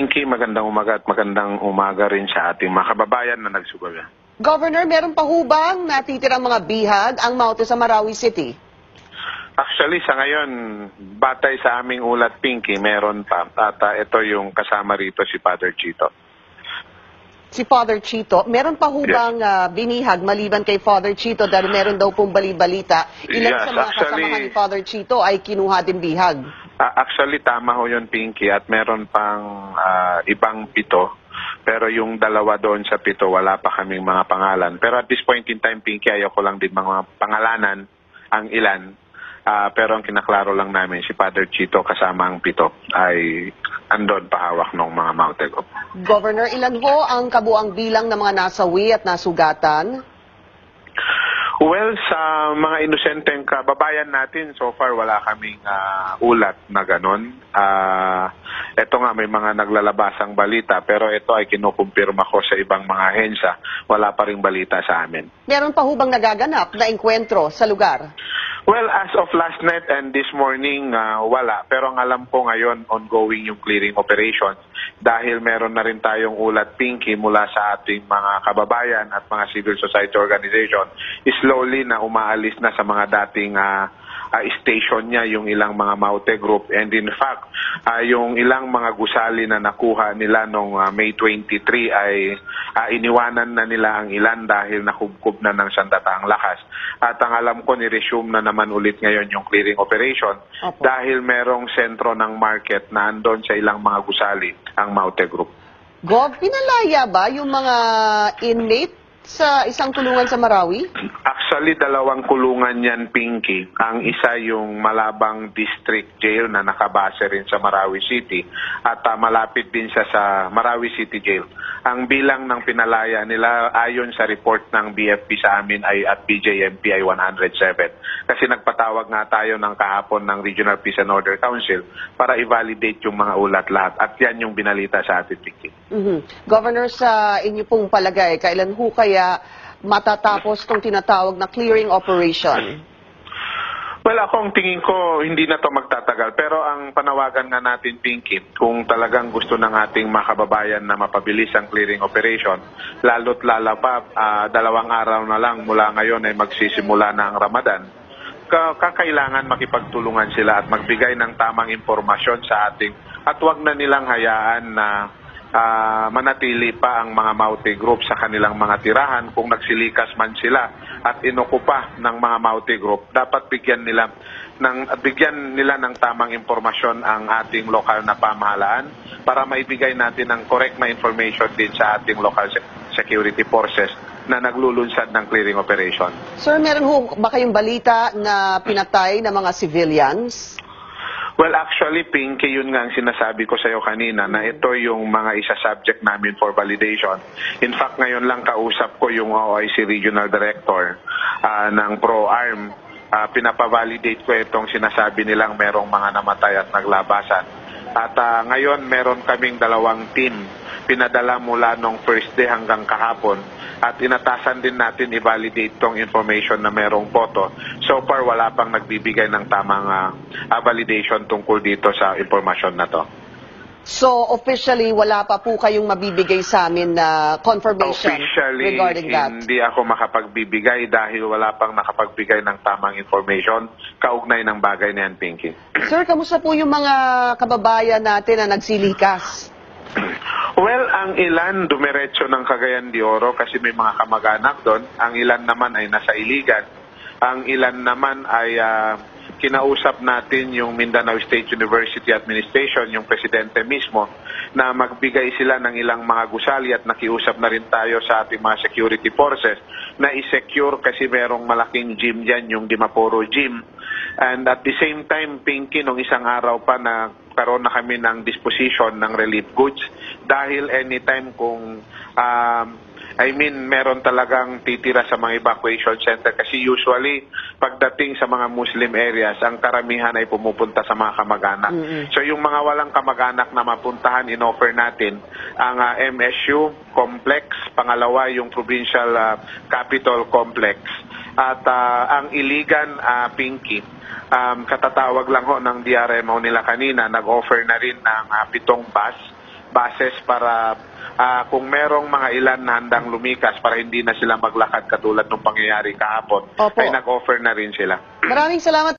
Pinky, magandang umaga at magandang umaga rin sa ating mga kababayan na nagsubaga. Governor, meron pa hubang natitirang mga bihag ang Maute sa Marawi City? Actually, sa ngayon, batay sa aming ulat Pinky, meron pa. At ah, ito yung kasama rito si Father Chito. Si Father Chito, meron pa hubang ah, binihag maliban kay Father Chito dahil meron daw pong bali-balita. Ilan Yes, sa mga actually- kasamahan ni Father Chito ay kinuha din bihag. Ah, actually, tama ho yun, Pinky, at meron pang ah, ibang pito. Pero yung dalawa doon sa pito, wala pa kaming mga pangalan. Pero at this point in time, Pinky, ayaw ko lang din mga pangalanan ang ilan. Ah, pero ang kinaklaro lang namin, si Father Chito kasama ang pito ay andon pahawak ng mga Group. Governor, ilan ho ang kabuang bilang ng mga nasawi at nasugatan? Well, sa mga inosenteng kababayan natin, so far wala kaming ah, ulat na ganon. Ah, ito nga, may mga naglalabasang balita, pero ito ay kinukumpirma ko sa ibang mga ahensya. Wala pa ring balita sa amin. Meron pa hubang nagaganap na enkwentro sa lugar? Well, as of last night and this morning, ah, wala. Pero ang alam ko ngayon, ongoing yung clearing operations dahil meron na rin tayong ulat pinky mula sa ating mga kababayan at mga civil society organization. Slowly na umaalis na sa mga dating ah, ah, station niya yung ilang mga Maute group and in fact ah, yung ilang mga gusali na nakuha nila nung ah, May 23 ay ah, iniwanan na nila ang ilan dahil nakubkob na ng sandataang lakas at ang alam ko ni-resume na naman ulit ngayon yung clearing operation Opo. dahil merong sentro ng market na andon sa ilang mga gusali ang Maute Group. Gov, pinalaya ba yung mga inmate sa isang tulungan sa Marawi? Actually, dalawang kulungan yan, Pinky. Ang isa yung Malabang District Jail na nakabase rin sa Marawi City at ah, malapit din siya sa Marawi City Jail. Ang bilang ng pinalaya nila ayon sa report ng BFP sa amin ay at BJMP ay 107. Kasi nagpatawag nga tayo ng kahapon ng Regional Peace and Order Council para i-validate yung mga ulat lahat. At yan yung binalita sa atin, Pinky. Mhm. Governor, sa inyo pong palagay, kailan ho kaya matatapos tong tinatawag na clearing operation? Well, ako ang tingin ko hindi na to magtatagal. Pero ang panawagan nga natin, Pinky, kung talagang gusto ng ating mga kababayan na mapabilis ang clearing operation, lalo't lala pa, ah, dalawang araw na lang mula ngayon ay magsisimula na ang Ramadan, ka- kakailangan makipagtulungan sila at magbigay ng tamang impormasyon sa ating at wag na nilang hayaan na ah, manatili pa ang mga Maute group sa kanilang mga tirahan kung nagsilikas man sila at inokupa ng mga Maute group dapat bigyan nila ng bigyan nila ng tamang impormasyon ang ating lokal na pamahalaan para maibigay natin ang correct na information din sa ating local se- security forces na naglulunsad ng clearing operation. Sir, meron ho ba kayong balita na pinatay ng mga civilians? Well, actually, Pinky, yun nga ang sinasabi ko sa'yo kanina na ito yung mga isa-subject namin for validation. In fact, ngayon lang kausap ko yung OIC Regional Director ah, ng ProArm. Ah, pinapavalidate ko itong sinasabi nilang merong mga namatay at naglabasan. At ah, ngayon, meron kaming dalawang team pinadala mula nung first day hanggang kahapon at inatasan din natin i-validate tong information na merong photo. So far, wala pang nagbibigay ng tamang ah, validation tungkol dito sa informasyon na to. So, officially, wala pa po kayong mabibigay sa amin na confirmation Officially, regarding that. hindi ako makapagbibigay dahil wala pang nakapagbigay ng tamang information kaugnay ng bagay na yan, Pinky. Sir, kamusta po yung mga kababayan natin na nagsilikas? Well, ang ilan dumiretso ng Cagayan de Oro kasi may mga kamag-anak doon. Ang ilan naman ay nasa Iligan. Ang ilan naman ay ah, kinausap natin yung Mindanao State University Administration, yung presidente mismo, na magbigay sila ng ilang mga gusali at nakiusap na rin tayo sa ating mga security forces na i-secure kasi merong malaking gym dyan, yung Dimaporo Gym. And at the same time, Pinky, nung isang araw pa na karoon na kami ng disposition ng relief goods dahil anytime kung um, I mean, meron talagang titira sa mga evacuation center kasi usually pagdating sa mga Muslim areas, ang karamihan ay pumupunta sa mga kamag-anak. So yung mga walang kamag-anak na mapuntahan, in-offer natin ang ah, MSU complex, pangalawa yung provincial ah, capital complex at ah, ang Iligan ah, Pinky. Um, katatawag lang ho ng DRMO nila kanina, nag-offer na rin ng ah, pitong bus bases para ah, kung merong mga ilan na handang lumikas para hindi na sila maglakad katulad ng pangyayari kahapon, Opo. ay nag-offer na rin sila. Maraming salamat